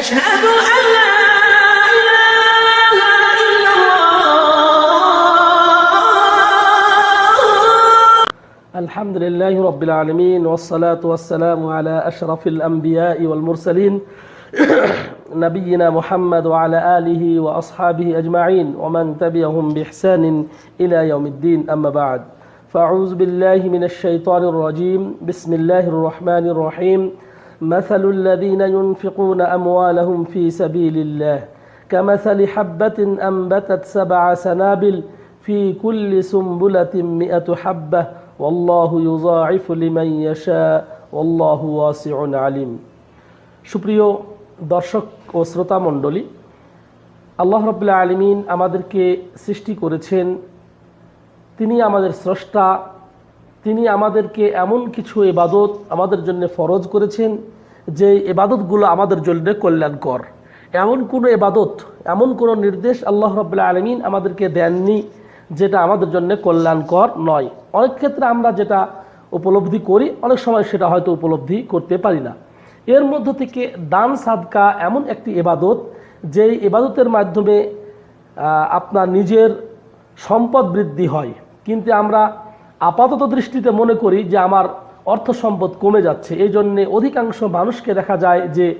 أشهد أن لا إله إلا الله. الحمد لله رب العالمين والصلاة والسلام على أشرف الأنبياء والمرسلين. نبينا محمد وعلى آله وأصحابه أجمعين ومن تبعهم بإحسان إلى يوم الدين. أما بعد فأعوذ بالله من الشيطان الرجيم. بسم الله الرحمن الرحيم. مثل الذين ينفقون أموالهم في سبيل الله كمثل حبة أنبتت سبع سنابل في كل سنبلة مئة حبة والله يضاعف لمن يشاء والله واسع عليم সুপ্রিয় দর্শক ও শ্রোতা মণ্ডলী আল্লাহ রবুল্লা আলমিন আমাদেরকে সৃষ্টি করেছেন তিনি আমাদের স্রষ্টা তিনি আমাদেরকে এমন কিছু এবাদত আমাদের জন্য ফরজ করেছেন যে এবাদতগুলো আমাদের জন্য কল্যাণকর। এমন কোনো এবাদত এমন কোনো নির্দেশ আল্লাহ রবুল্লা আলমিন আমাদেরকে দেননি যেটা আমাদের জন্য কল্যাণকর নয়। অনেক ক্ষেত্রে আমরা যেটা উপলব্ধি করি, অনেক সময় সেটা হয়তো উপলব্ধি করতে পারি না। এর মধ্য থেকে দান সাদকা এমন একটি এবাদত যেই এবাদতের মাধ্যমে আপনার নিজের সম্পদ বৃদ্ধি হয়। কিন্তু আমরা আপাতত দৃষ্টিতে মনে করি যে আমার অর্থ সম্পদ কমে যাচ্ছে। এই জন্যে অধিকাংশ মানুষকে দেখা যায় যে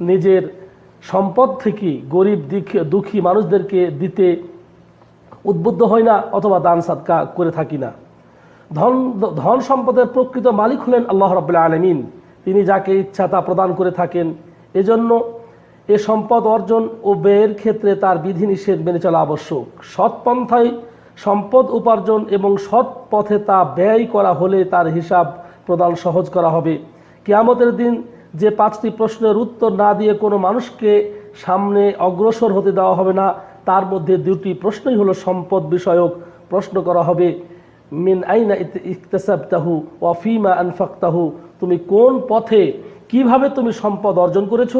নিজের সম্পদ থেকে গরিব, দিক- দুঃখী মানুষদেরকে দিতে উদ্বুদ্ধ হয় না অথবা দান সাদকা করে থাকি না। ধন ধন সম্পদের প্রকৃত মালিক হলেন আল্লাহ রবাহ আলমিন। তিনি যাকে ইচ্ছা তা প্রদান করে থাকেন। এজন্য এ সম্পদ অর্জন ও ব্যয়ের ক্ষেত্রে তার বিধিনিষেধ মেনে চলা আবশ্যক। সৎ পন্থায় সম্পদ উপার্জন এবং সৎ পথে তা ব্যয় করা হলে তার হিসাব প্রদান সহজ করা হবে। কিয়ামতের দিন যে পাঁচটি প্রশ্নের উত্তর না দিয়ে কোনো মানুষকে সামনে অগ্রসর হতে দেওয়া হবে না, তার মধ্যে দুটি প্রশ্নই হলো সম্পদ বিষয়ক। প্রশ্ন করা হবে, মিন আইনা ইকতাসাবতাহু ওয়া ফিমা আনফাকতাহু? তুমি কোন পথে কীভাবে তুমি সম্পদ অর্জন করেছ?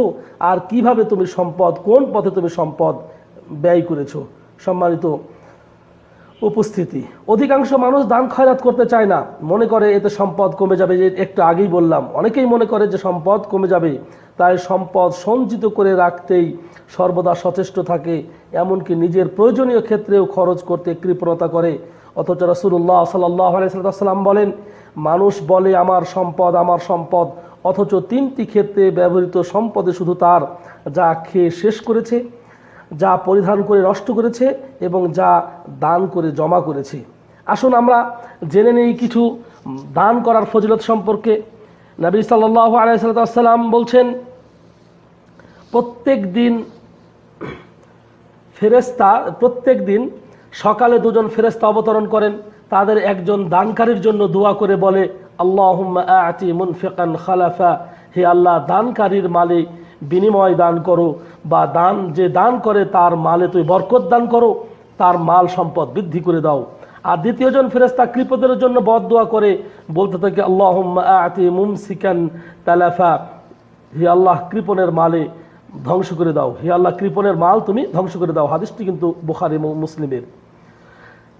আর কীভাবে তুমি সম্পদ, কোন পথে তুমি সম্পদ ব্যয় করেছ? সম্মানিত উপস্থিতি। অধিকাংশ মানুষ দান খয়রাত করতে চায় না। মনে করে এতে সম্পদ কমে যাবে যে একটু আগেই বললাম। অনেকেই মনে করে যে সম্পদ কমে যাবে। তাই সম্পদ সঞ্চিত করে রাখতেই সর্বদা সচেষ্ট থাকে। এমনকি নিজের প্রয়োজনীয় ক্ষেত্রেও খরচ করতে কৃপণতা করে। অথচ রসুল্লাহ সাল্লাম বলেন, মানুষ বলে, আমার সম্পদ আমার সম্পদ। অথচ তিনটি ক্ষেত্রে ব্যবহৃত সম্পদে শুধু তার। যা খেয়ে শেষ করেছে যা পরিধান করে নষ্ট করেছে এবং যা দান করে জমা করেছে। আসুন আমরা জেনে নেই কিছু দান করার ফজিলত সম্পর্কে। নবী সাল্লাহ আলাইসাল্লাম বলছেন, প্রত্যেক দিন ফেরেস্তা প্রত্যেক দিন সকালে দুজন ফেরেস্তা অবতরণ করেন। তাদের একজন দানকারীর জন্য দোয়া করে বলে আল্লাহ আতি মুনফিকান খালাফা। হে আল্লাহ, দানকারীর মালে বিনিময় দান করো বা দান, যে দান করে তার মালে তুই বরকত দান করো, তার মাল সম্পদ বৃদ্ধি করে দাও। আর দ্বিতীয়জন ফেরেস্তা কৃপদের জন্য বদ দোয়া করে, বলতে থাকে আল্লাহ মুমসিকান তালাফা। হে আল্লাহ, কৃপণের মালে ধ্বংস করে দাও। হে আল্লাহ, কৃপণের মাল তুমি ধ্বংস করে দাও। হাদিসটি কিন্তু বুখারি মুসলিমের।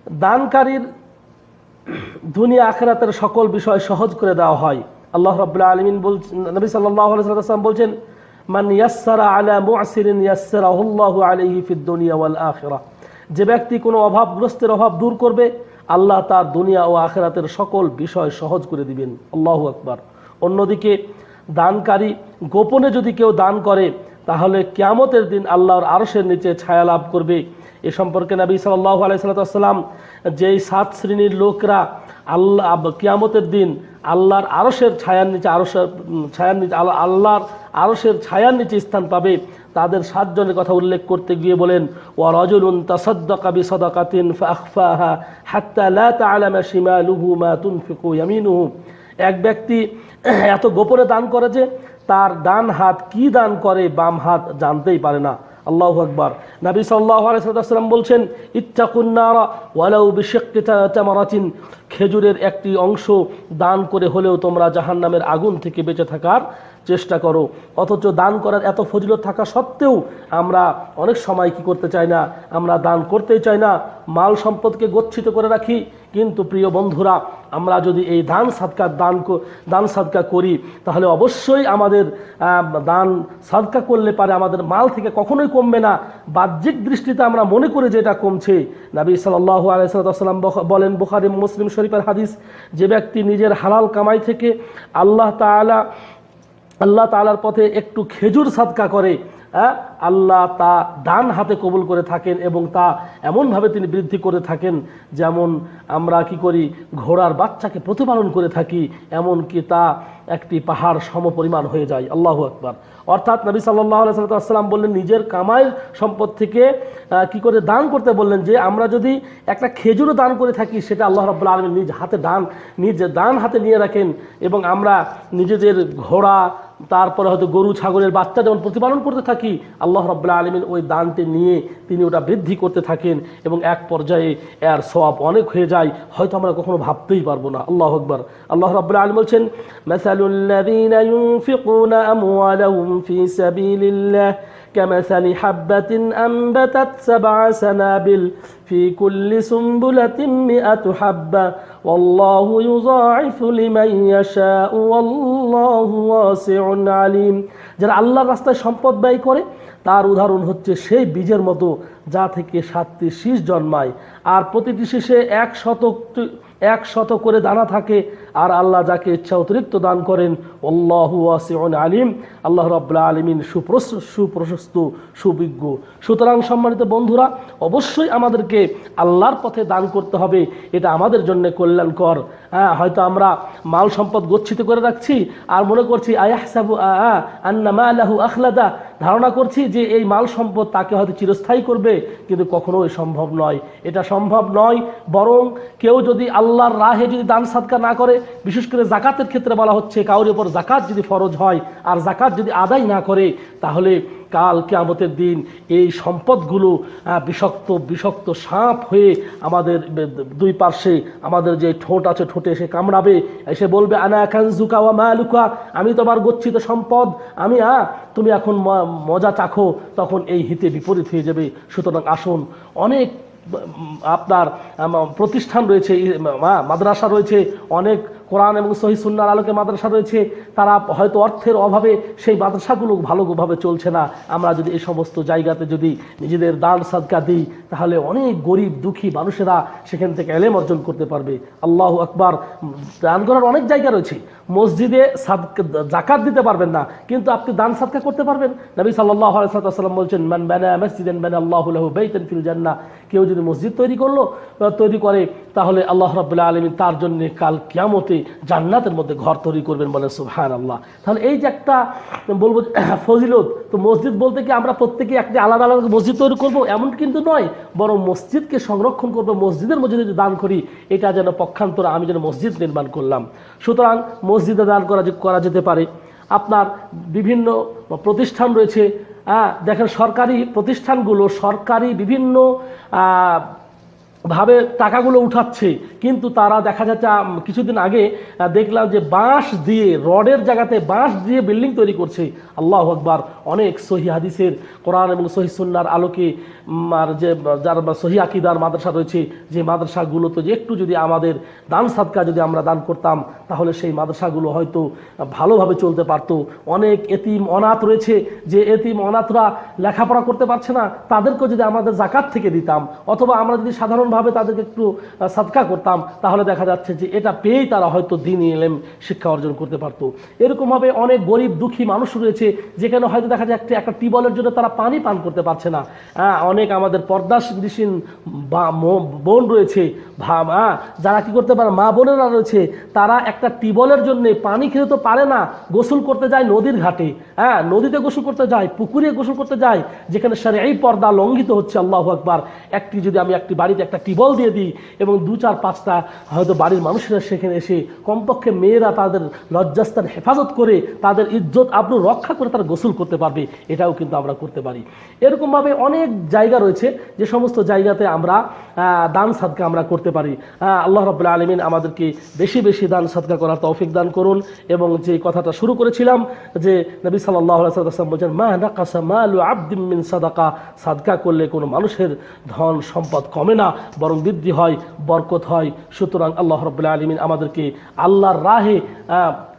দানকারীর দুনিয়া আখেরাতের সকল বিষয় সহজ করে দেওয়া হয়। আল্লাহ রাব্বুল আলামিন বলছেন, নবী সাল্লাল্লাহু আলাইহি বলছেন মান ইয়াসারা আলা মু'সিরিন ইয়াসসারাহুল্লাহু আলাইহি ফিদ দুনিয়া ওয়াল যে ব্যক্তি কোনো অভাবগ্রস্তের অভাব দূর করবে, আল্লাহ তার দুনিয়া ও আখেরাতের সকল বিষয় সহজ করে দিবেন। আল্লাহু আকবার। অন্যদিকে, দানকারী গোপনে যদি কেউ দান করে, তাহলে ক্যামতের দিন আল্লাহর আরশের নিচে ছায়া লাভ করবে। এ সম্পর্কে নবী সাল্লাহ আলাইসাল্লাম যেই সাত শ্রেণির লোকরা আল্লাহ কিয়ামতের দিন আল্লাহর আরশের ছায়ার নিচে আরশের উম, ছায়ার নিচে আল্লাহ- আল্লাহর আরশের ছায়ার নিচে স্থান পাবে। তাদের সাতজনের কথা উল্লেখ করতে গিয়ে বলেন ও রজুলুন শিমালুহু মা এক ব্যক্তি এত গোপনে দান করে যে তার ডান হাত কি দান করে বাম হাত জানতেই পারে না। আল্লাহ আকবার। নাবি সাল্লাহ আলাইসাল্লাম বলছেন ইচ্ছাকুন্নারা ওয়ালাউ খেজুরের একটি অংশ দান করে হলেও তোমরা জাহান্নামের আগুন থেকে বেঁচে থাকার চেষ্টা করো। অথচ দান করার এত ফজিলত থাকা সত্ত্বেও আমরা অনেক সময় কি করতে চাই না? আমরা দান করতেই চাই না। মাল সম্পদকে গচ্ছিত করে রাখি। কিন্তু প্রিয় বন্ধুরা, আমরা যদি এই দান সাদকা দান দান সাদকা করি, তাহলে অবশ্যই আমাদের দান সাদকা করলে পারে আমাদের মাল থেকে কখনোই কমবে না। বাহ্যিক দৃষ্টিতে আমরা মনে করি যে এটা কমছে। নবী সাল্লাহ আলাইসাল্লাম বলেন বুখারি মুসলিম শরীফের হাদিস, যে ব্যক্তি নিজের হালাল কামাই থেকে আল্লাহ তাআলা আল্লাহ তালার পথে একটু খেজুর সাদকা করে হ্যাঁ, আল্লাহ তা ডান হাতে কবুল করে থাকেন এবং তা এমনভাবে তিনি বৃদ্ধি করে থাকেন যেমন আমরা কি করি ঘোড়ার বাচ্চাকে প্রতিপালন করে থাকি এমনকি তা একটি পাহাড় সমপরিমাণ হয়ে যায়। আল্লাহ আকবার। অর্থাৎ নবী সাল্লাহ সাল্লাম বললেন নিজের কামাইয়ের সম্পদ থেকে কি করে দান করতে বললেন যে আমরা যদি একটা খেজুরও দান করে থাকি সেটা আল্লাহ রব্বুল আলমী নিজ হাতে দান নিজ দান হাতে নিয়ে রাখেন এবং আমরা নিজেদের ঘোড়া তারপরে হয়তো গরু, ছাগলের বাচ্চা যেমন প্রতিপালন করতে থাকি, আল্লাহ রব্লা আলমিন ওই দানটি নিয়ে তিনি ওটা বৃদ্ধি করতে থাকেন এবং এক পর্যায়ে এর সব অনেক হয়ে যায়। হয়তো আমরা কখনো ভাবতেই পারব না। আল্লাহ আকবর। আল্লাহ রব্লা আলম বলছেন মাসালুল্লাযীনা ইউনফিকুনা আমওয়ালাহুম ফি সাবিলিল্লাহ كمثل حبة أنبتت سبع سنابل في كل سنبلة مئة حبة والله يضاعف لمن يشاء والله واسع عليم যারা আল্লাহর রাস্তায় সম্পদ ব্যয় করে তার উদাহরণ হচ্ছে সেই বীজের মতো যা থেকে সাতটি শীষ জন্মায় আর প্রতিটি শীষে এক শতক এক শত করে দানা থাকে আর আল্লাহ যাকে ইচ্ছা অতিরিক্ত দান করেন অল্লাহু ওয়াসিউন আলিম। আল্লাহ রাব্বুল আলমিন সুপ্রস, সুপ্রশস্ত, সুবিজ্ঞ। সুতরাং সম্মানিত বন্ধুরা, অবশ্যই আমাদেরকে আল্লাহর পথে দান করতে হবে। এটা আমাদের জন্য কল্যাণকর। হ্যাঁ হয়তো আমরা মাল সম্পদ গচ্ছিত করে রাখছি আর মনে করছি, আয়াহসাবু আন্না মালাহু আখলাদা। ধারণা করছি যে এই মাল সম্পদ তাকে হয়তো চিরস্থায়ী করবে, কিন্তু কখনোই সম্ভব নয়। এটা সম্ভব নয়, বরং কেউ যদি আল্লাহর রাহে যদি দান সাদকা না করে বিশেষ করে জাকাতের ক্ষেত্রে বলা হচ্ছে কাউর উপর জাকাত যদি ফরজ হয় আর জাকাত যদি আদায় না করে, তাহলে কাল কেয়ামতের দিন এই সম্পদগুলো বিষাক্ত বিষাক্ত সাপ হয়ে আমাদের দুই পার্শ্বে আমাদের যে ঠোঁট আছে, ঠোঁটে এসে কামড়াবে। এসে বলবে, আনা কানজুকা ওয়া মালুকা? আমি তোমার গচ্ছিত সম্পদ। আমি, আ, তুমি এখন মজা চাখো। তখন এই হিতে বিপরীত হয়ে যাবে। সুতরাং আসুন, অনেক আপনার প্রতিষ্ঠান রয়েছে মাদ্রাসা রয়েছে, অনেক কোরআন এবং সহি সুন্নার আলোকে মাদ্রাসা রয়েছে, তারা হয়তো অর্থের অভাবে সেই মাদ্রাসাগুলো ভালোভাবে চলছে না। আমরা যদি এই সমস্ত জায়গাতে যদি নিজেদের দান সাদকা দিই, তাহলে অনেক গরিব, দুঃখী মানুষেরা সেখান থেকে এলেম অর্জন করতে পারবে। আল্লাহ আকবার। দান করার অনেক জায়গা রয়েছে। মসজিদে জাকাত দিতে পারবেন না, কিন্তু আপনি দান সাদকা করতে পারবেন। নবী সাল্লাহ আলাইসাল্লাম বলছেন, মান বানা মসজিদেন বানা আল্লাহ লাহু বাইতান ফিল জান্নাহ। কেউ যদি মসজিদ তৈরি করল তৈরি করে, তাহলে আল্লাহ রাব্বুল আলামিন তার জন্য কাল কিয়ামতে জান্নাতের মধ্যে ঘর তৈরি করবেন বলে সুবহান আল্লাহ তাহলে এই যে একটা, বলব ফজিলত, তো মসজিদ বলতে কি আমরা প্রত্যেকে একটি আলাদা আলাদা মসজিদ তৈরি করব? এমন কিন্তু নয়, বরং মসজিদকে সংরক্ষণ করব, মসজিদের মধ্যে যদি দান করি, এটা যেন পক্ষান্তরে আমি যেন মসজিদ নির্মাণ করলাম। সুতরাং মসজিদে দান করা করা যেতে পারে। আপনার বিভিন্ন প্রতিষ্ঠান রয়েছে। হ্যাঁ দেখেন সরকারি প্রতিষ্ঠানগুলো সরকারি বিভিন্ন ভাবে টাকাগুলো উঠাচ্ছে, কিন্তু তারা দেখা যাচ্ছে কিছুদিন আগে দেখলাম যে বাঁশ দিয়ে, রডের জায়গাতে বাঁশ দিয়ে বিল্ডিং তৈরি করছে। আল্লাহ আকবার, অনেক সহি হাদিসের কোরআন এবং সহি সুন্নার আলোকে আর যে, যার সহি আকিদার মাদ্রাসা রয়েছে, যে মাদ্রাসাগুলোতে যে একটু যদি আমাদের দান সাদকা যদি আমরা দান করতাম, তাহলে সেই মাদ্রাসাগুলো হয়তো ভালোভাবে চলতে পারতো। অনেক এতিম অনাথ রয়েছে, যে এতিম অনাথরা লেখাপড়া করতে পারছে না, তাদেরকেও যদি আমাদের জাকাত থেকে দিতাম, অথবা আমরা যদি সাধারণভাবে তাদেরকে একটু সাদকা করতাম তাহলে দেখা যাচ্ছে যে এটা পেয়েই তারা হয়তো দিন এলেম শিক্ষা অর্জন করতে পারতো। এরকমভাবে অনেক গরিব দুঃখী মানুষ রয়েছে যেখানে হয়তো দেখা যাচ্ছে একটা টিউবওয়েলের জন্য তারা পানি পান করতে পারছে না। হ্যাঁ, অনেক আমাদের পর্দাশীন বা বোন রয়েছে হ্যাঁ, যারা কি করতে পারে মা বোনেরা রয়েছে তারা একটা টিউবওয়েলের জন্য পানি খেতে তো পারে না গোসল করতে যায় নদীর ঘাটে। হ্যাঁ নদীতে গোসল করতে যায় পুকুরে গোসল করতে যায় যেখানে সারে এই পর্দা লঙ্ঘিত হচ্ছে আল্লাহ আকবার। একটি যদি আমি একটি বাড়িতে একটা একটা টিবল দিয়ে দিই এবং দু চার পাঁচটা হয়তো বাড়ির মানুষেরা সেখানে এসে কমপক্ষে মেয়েরা তাদের লজ্জাস্থান হেফাজত করে তাদের ইজ্জত, আব্রু রক্ষা করে তারা গোসল করতে পারবে, এটাও কিন্তু আমরা করতে পারি। এরকমভাবে অনেক জায়গা রয়েছে, যে সমস্ত জায়গাতে আমরা দান সাদকা আমরা করতে পারি। আল্লাহ রবুল্লা আলমিন আমাদেরকে বেশি বেশি দান সাদকা করার তৌফিক দান করুন এবং যে কথাটা শুরু করেছিলাম, যে নবী সাল্লাহ সাল্লাম বলছেন, মা নাকাসা মালু আব্দিম মিন সাদাকা। সাদকা করলে কোনো মানুষের ধন সম্পদ কমে না। বরং বৃদ্ধি হয়, বরকত হয়। সুতরাং আল্লাহ রবুল্লা আলমিন আমাদেরকে আল্লাহর রাহে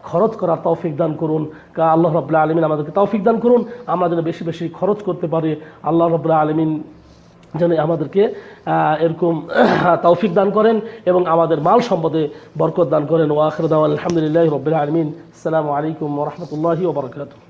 খরচ করার তৌফিক দান করুন। আল্লাহ রবুল্লা আলমিন আমাদেরকে তৌফিক দান করুন। আমরা যেন বেশি বেশি খরচ করতে পারি। আল্লাহ রবুল্লা আলমিন যেন আমাদেরকে এরকম, তৌফিক দান করেন এবং আমাদের মাল সম্পদে বরকত দান করেন। ওয়াখরদাল আলহামদুলিল্লাহ রবিল আলমিন। আসসালামু আলাইকুম রহমতুল্লাহি ওবরকাত